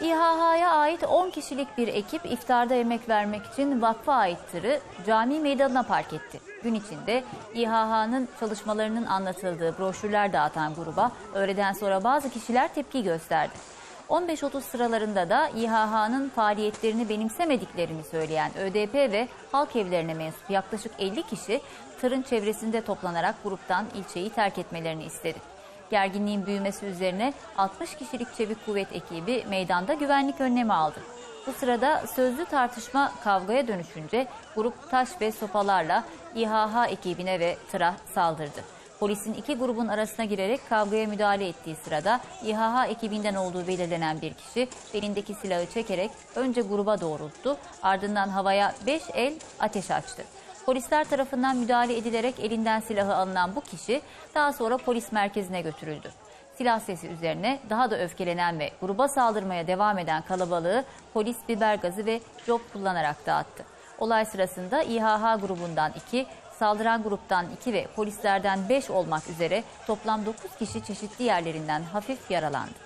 İHH'ya ait 10 kişilik bir ekip iftarda yemek vermek için vakfa ait tırı cami meydanına park etti. Gün içinde İHH'nın çalışmalarının anlatıldığı broşürler dağıtan gruba öğleden sonra bazı kişiler tepki gösterdi. 15.30 sıralarında da İHH'nın faaliyetlerini benimsemediklerini söyleyen ÖDP ve halk evlerine mensup yaklaşık 50 kişi tırın çevresinde toplanarak gruptan ilçeyi terk etmelerini istedi. Gerginliğin büyümesi üzerine 60 kişilik çevik kuvvet ekibi meydanda güvenlik önlemi aldı. Bu sırada sözlü tartışma kavgaya dönüşünce grup taş ve sopalarla İHH ekibine ve tıra saldırdı. Polisin iki grubun arasına girerek kavgaya müdahale ettiği sırada İHH ekibinden olduğu belirlenen bir kişi belindeki silahı çekerek önce gruba doğrulttu ardından havaya 5 el ateş açtı. Polisler tarafından müdahale edilerek elinden silahı alınan bu kişi daha sonra polis merkezine götürüldü. Silah sesi üzerine daha da öfkelenen ve gruba saldırmaya devam eden kalabalığı polis biber gazı ve cop kullanarak dağıttı. Olay sırasında İHH grubundan 2, saldıran gruptan 2 ve polislerden 5 olmak üzere toplam 9 kişi çeşitli yerlerinden hafif yaralandı.